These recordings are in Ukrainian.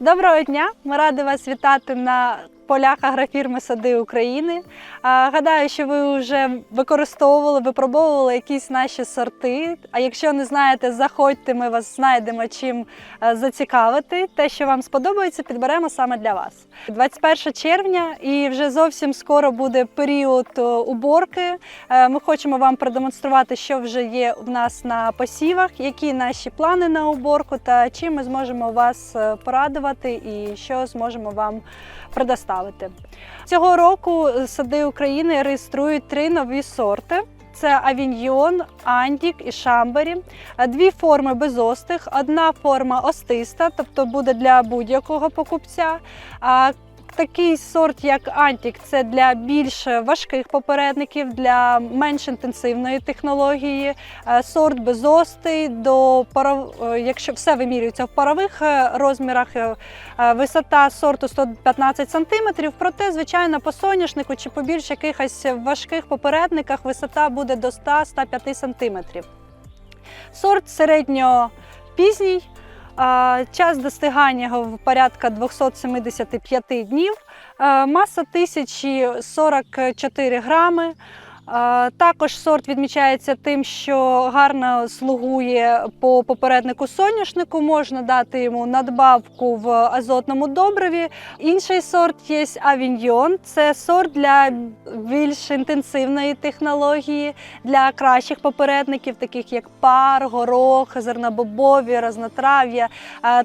Доброго дня! Ми раді вас вітати на полях агрофірми Сади України. Гадаю, що ви вже використовували, випробовували якісь наші сорти. А якщо не знаєте, заходьте, ми вас знайдемо чим е, зацікавити. Те, що вам сподобається, підберемо саме для вас. 21 червня і вже зовсім скоро буде період е, уборки. Е, Ми хочемо вам продемонструвати, що вже є в нас на посівах, які наші плани на уборку та чим ми зможемо вас порадувати і що зможемо вам предоставити. Цього року сади України реєструють три нові сорти. Це Авіньйон, Андік і Шамбері. Дві форми безостих, одна форма остиста, тобто буде для будь-якого покупця. Такий сорт, як Антік, це для більш важких попередників, для менш інтенсивної технології. Е, Сорт безостий, до паров... е, якщо все вимірюється в парових е, розмірах, висота сорту 115 см, проте, звичайно, по соняшнику чи по більш якихось важких попередниках висота буде до 100-105 см. Сорт середньопізній, а, час достигання в порядка 275 днів, а, маса 1044 грами. Також сорт відмічається тим, що гарно слугує по попереднику соняшнику, можна дати йому надбавку в азотному добриві. Інший сорт є Авіньйон. Це сорт для більш інтенсивної технології, для кращих попередників, таких як пар, горох, зернобобові, разнотрав'я.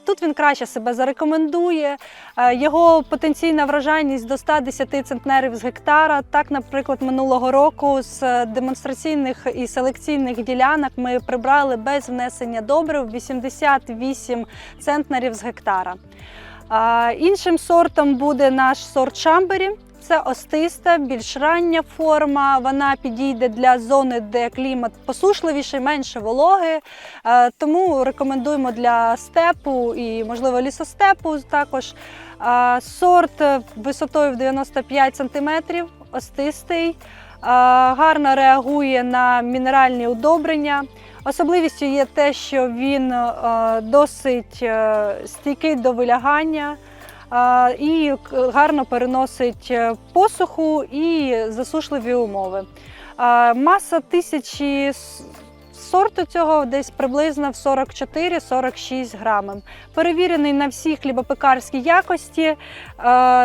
Тут він краще себе зарекомендує. Його потенційна врожайність до 110 центнерів з гектара. Так, наприклад, минулого року з демонстраційних і селекційних ділянок ми прибрали без внесення добрив 88 центнерів з гектара. Іншим сортом буде наш сорт Шамбері. Це остиста, більш рання форма. Вона підійде для зони, де клімат посушливіший, менше вологи. Е, Тому рекомендуємо для степу і, можливо, лісостепу також. Е, Сорт висотою в 95 см, остистий, е, гарно реагує на мінеральні удобрення. Особливістю є те, що він е, досить е, стійкий до вилягання і гарно переносить е, посуху і засушливі умови. Маса тисячі сорту цього десь приблизно в 44-46 грамів. Перевірений на всі хлібопекарські якості. Е,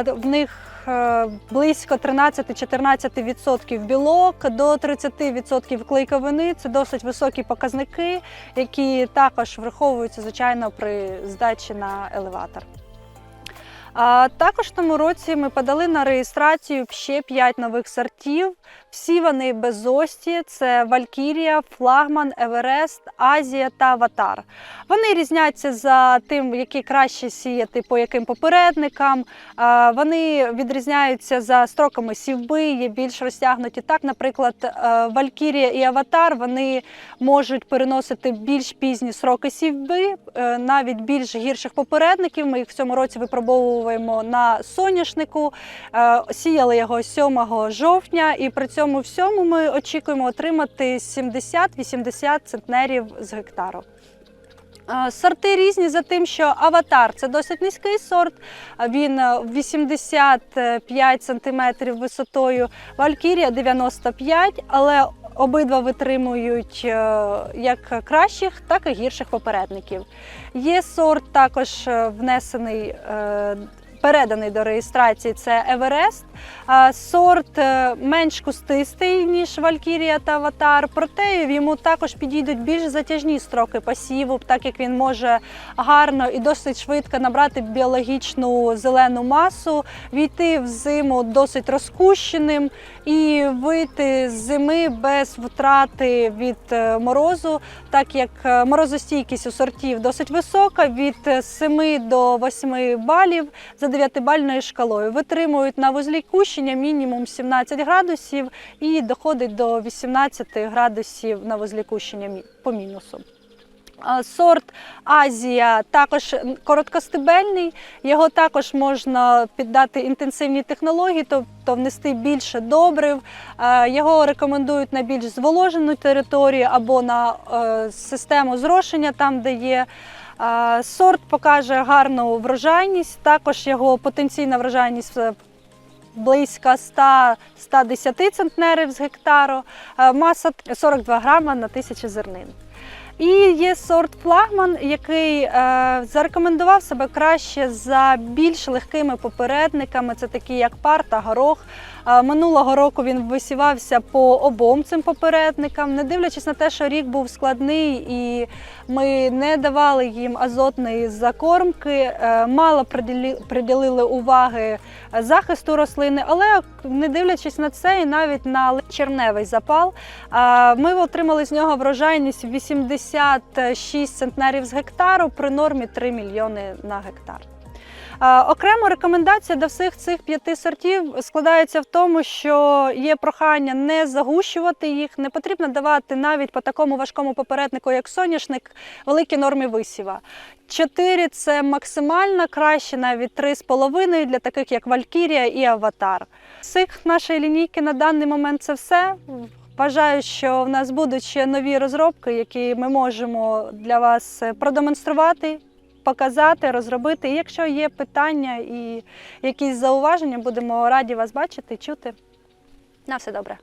В них е, близько 13-14% білок, до 30% клейковини. Це досить високі показники, які також враховуються, звичайно, при здачі на елеватор. Також в тому році ми подали на реєстрацію ще 5 нових сортів. Всі вони безості: це Валькірія, Флагман, Еверест, Азія та Аватар. Вони різняться за тим, які краще сіяти по яким попередникам. Вони відрізняються за строками сівби, є більш розтягнуті. Так, наприклад, е, Валькірія і Аватар вони можуть переносити більш пізні сроки сівби, е, навіть більш гірших попередників. Ми їх в цьому році випробовуємо на соняшнику. Е, Сіяли його 7 жовтня, і при цьому всьому ми очікуємо отримати 70-80 центнерів з гектару. Е, Сорти різні за тим, що аватар це досить низький сорт. Він е, 85 см висотою, Валькірія 95, але обидва витримують е, як кращих, так і гірших попередників. Є сорт також е, внесений. Переданий до реєстрації це Еверест. Сорт е, менш кустистий, ніж Валькірія та Аватар, проте йому також підійдуть більш затяжні строки посіву, так як він може гарно і досить швидко набрати біологічну зелену масу, війти в зиму досить розкущеним і вийти з зими без втрати від е, морозу, так як е, морозостійкість у сортів досить висока, від е, 7 до 8 балів за 9-бальною шкалою. Витримують на вузлі кущення мінімум 17 градусів і доходить до 18 градусів на вузлі кущення по мінусу. Сорт Азія також короткостебельний. Його також можна піддати інтенсивній технології, тобто внести більше добрив. Його рекомендують на більш зволожену територію або на е, систему зрошення, там де є Сорт покаже гарну врожайність, також його потенційна врожайність близько 100-110 центнерів з гектару, маса 42 грама на тисячу зернин. І є сорт флагман, який е, зарекомендував себе краще за більш легкими попередниками. Це такі як пар та горох. Минулого року він висівався по обом цим попередникам, не дивлячись на те, що рік був складний і ми не давали їм азотної закормки, е, мало приділили уваги захисту рослини, але не дивлячись на це, і навіть на черневий запал, ми отримали з нього врожайність 86 центнерів з гектару при нормі 3 мільйони на гектар. Окремо рекомендація до всіх цих п'яти сортів складається в тому, що є прохання не загущувати їх, не потрібно давати навіть по такому важкому попереднику, як соняшник, великі норми висіва. Чотири це максимально краще, навіть три з половиною для таких як Валькірія і Аватар. З цих нашої лінійки на даний момент це все. Вважаю, що в нас будуть ще нові розробки, які ми можемо для вас е, продемонструвати, показати, розробити. І якщо є питання і якісь зауваження, будемо раді вас бачити, чути. На все добре.